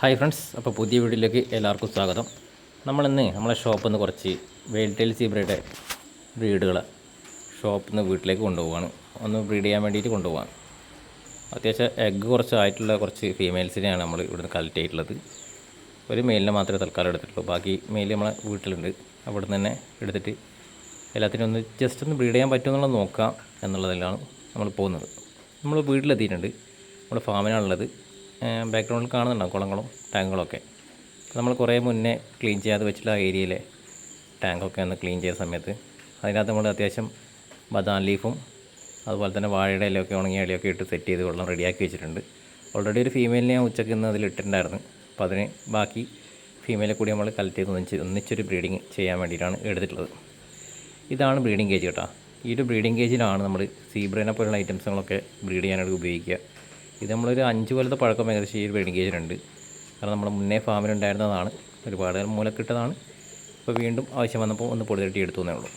Hi friends അപ്പോൾ പുതിയ വീഡിയോയിലേക്ക് എല്ലാവർക്കും സ്വാഗതം. നമ്മളിന്ന് നമ്മളെ ഷോപ്പിൽ നിന്ന് കുറച്ച് വെയിൽറ്റെയിൽ സീബ്രയുടെ ബ്രീഡുകൾ ഷോപ്പിൽ നിന്ന് വീട്ടിലേക്ക് കൊണ്ടുപോവാണ്. ഒന്ന് ബ്രീഡ് ചെയ്യാൻ വേണ്ടിയിട്ട് കൊണ്ടുപോകാൻ അത്യാവശ്യം എഗ്ഗ് കുറച്ചായിട്ടുള്ള കുറച്ച് ഫീമെയിൽസിനെയാണ് നമ്മൾ ഇവിടുന്ന് കളക്ട് ചെയ്തിട്ടുള്ളത്. ഒരു മെയിലിനെ മാത്രമേ തൽക്കാലം എടുത്തിട്ടുള്ളൂ. ബാക്കി മെയിൽ നമ്മളെ വീട്ടിലുണ്ട്. അവിടെ നിന്ന് തന്നെ എടുത്തിട്ട് എല്ലാത്തിനും ഒന്ന് ജസ്റ്റ് ഒന്ന് ബ്രീഡ് ചെയ്യാൻ പറ്റുമെന്നുള്ളത് നോക്കാം എന്നുള്ളതിലാണ് നമ്മൾ പോകുന്നത്. നമ്മൾ വീട്ടിലെത്തിയിട്ടുണ്ട്. നമ്മുടെ ഫാമിനാണുള്ളത് ബാക്ക്ഗ്രൗണ്ടിൽ കാണുന്നുണ്ടാവും കുളങ്ങളും ടാങ്കുകളൊക്കെ? നമ്മൾ കുറേ മുന്നേ ക്ലീൻ ചെയ്യാതെ വെച്ചിട്ടുള്ള ഏരിയയിലെ ടാങ്കൊക്കെ ഒന്ന് ക്ലീൻ ചെയ്ത സമയത്ത് അതിനകത്ത് നമ്മൾ അത്യാവശ്യം ബദാം ലീഫും അതുപോലെ തന്നെ വാഴയുടെ ഇലയൊക്കെ ഉണങ്ങിയ ഇലയൊക്കെ ഇട്ട് സെറ്റ് ചെയ്ത് വെള്ളം റെഡിയാക്കി വെച്ചിട്ടുണ്ട്. ഓൾറെഡി ഒരു ഫീമെയിലിനെ ഞാൻ ഉച്ചയ്ക്ക് ഇന്ന് അതിൽ ഇട്ടിട്ടുണ്ടായിരുന്നു. അപ്പോൾ അതിന് ബാക്കി ഫീമെയിലെ കൂടി നമ്മൾ കളക്ട് ചെയ്ത് ഒന്നിച്ച് ഒന്നിച്ചൊരു ബ്രീഡിങ് ചെയ്യാൻ വേണ്ടിയിട്ടാണ് എടുത്തിട്ടുള്ളത്. ഇതാണ് ബ്രീഡിങ് കേജ് കേട്ടോ. ഈ ഒരു ബ്രീഡിങ് കേജിലാണ് നമ്മൾ സീബ്രേനെ പോലുള്ള ഐറ്റംസുകളൊക്കെ ബ്രീഡ് ചെയ്യാനായിട്ട് ഉപയോഗിക്കുക. ഇത് നമ്മളൊരു അഞ്ച് കൊല്ലത്തെ പഴക്കം ഏകദേശം ഈ ഒരു ബ്രീഡിംഗ് കേജിനുണ്ട് കാരണം നമ്മൾ മുന്നേ ഫാമിലുണ്ടായിരുന്നതാണ്. ഒരുപാട് മൂലക്കിട്ടതാണ്. ഇപ്പോൾ വീണ്ടും ആവശ്യം വന്നപ്പോൾ ഒന്ന് പൊടിതട്ടി എടുത്തു എന്നേ ഉള്ളൂ.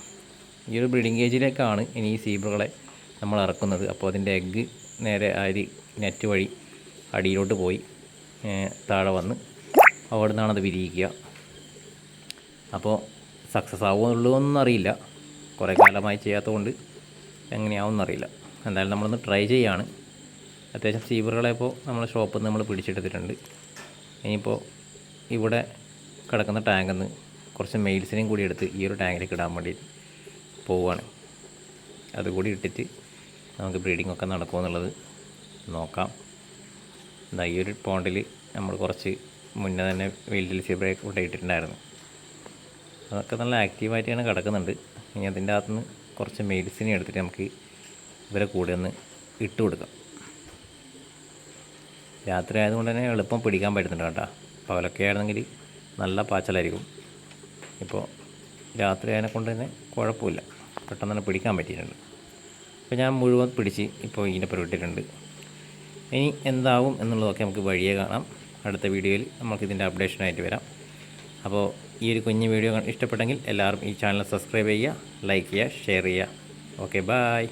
ഈ ഒരു ബ്രീഡിംഗ് കേജിലേക്കാണ് ഇനി ഈ സീബ്രകളെ നമ്മൾ ഇറക്കുന്നത്. അപ്പോൾ അതിന്റെ എഗ്ഗ് നേരെ അരി നെറ്റ് വഴി അടിയിലോട്ട് പോയി താഴെ വന്ന് അവിടെ നിന്നാണ് അത് വിരിയിക്കുക. അപ്പോൾ സക്സസ് ആവുമോ എന്നൊന്നും അറിയില്ല. കുറേ കാലമായി ചെയ്യാത്തതുകൊണ്ട് എങ്ങനെയാവുമെന്നറിയില്ല. എന്തായാലും നമ്മളൊന്ന് ട്രൈ ചെയ്യാണ്. അത്യാവശ്യം സീബറുകളെ ഇപ്പോൾ നമ്മൾ ഷോപ്പിൽ നിന്ന് നമ്മൾ പിടിച്ചെടുത്തിട്ടുണ്ട്. ഇനിയിപ്പോൾ ഇവിടെ കിടക്കുന്ന ടാങ്കിൽ നിന്ന് കുറച്ച് മെയിൽസിനെയും കൂടി എടുത്ത് ഈ ഒരു ടാങ്കിലേക്ക് ഇടാൻ വേണ്ടി പോവുകയാണ് അതുകൂടി ഇട്ടിട്ട് നമുക്ക് ബ്രീഡിംഗ് ഒക്കെ നടക്കുമോ എന്നുള്ളത് നോക്കാം. എന്താ ഈ ഒരു പോണ്ടിൽ നമ്മൾ കുറച്ച് മുന്നേ തന്നെ വെയിലിൽ സീബ്രയൊക്കെ ഇട്ടിട്ടുണ്ടായിരുന്നു അതൊക്കെ നല്ല ആക്റ്റീവായിട്ടാണ് കിടക്കുന്നുണ്ട്. ഇനി അതിന്റെ അകത്തുനിന്ന് കുറച്ച് മെഡിസിൻ എടുത്തിട്ട് നമുക്ക് ഇവരെ കൂടെ ഒന്ന് ഇട്ട് കൊടുക്കാം. രാത്രി ആയതുകൊണ്ട് തന്നെ എളുപ്പം പിടിക്കാൻ പറ്റുന്നുണ്ട് കേട്ടോ. പകലൊക്കെ ആയിരുന്നെങ്കിൽ നല്ല പാച്ചലായിരിക്കും. ഇപ്പോൾ രാത്രി ആയതിനെ കൊണ്ട് തന്നെ കുഴപ്പമില്ല. പെട്ടെന്ന് തന്നെ പിടിക്കാൻ പറ്റിയിട്ടുണ്ട്. അപ്പോൾ ഞാൻ മുഴുവൻ പിടിച്ച് ഇപ്പോൾ ഇതിന്റെ പുറത്തിട്ടുണ്ട് ഇനി എന്താവും എന്നുള്ളതൊക്കെ നമുക്ക് വഴിയേ കാണാം. അടുത്ത വീഡിയോയിൽ നമുക്കിതിന്റെ അപ്ഡേഷനായിട്ട് വരാം. അപ്പോൾ ഈ ഒരു കുഞ്ഞു വീഡിയോ ഇഷ്ടപ്പെട്ടെങ്കിൽ എല്ലാവരും ഈ ചാനൽ സബ്സ്ക്രൈബ് ചെയ്യുക ലൈക്ക് ചെയ്യുക ഷെയർ ചെയ്യുക. Okay bye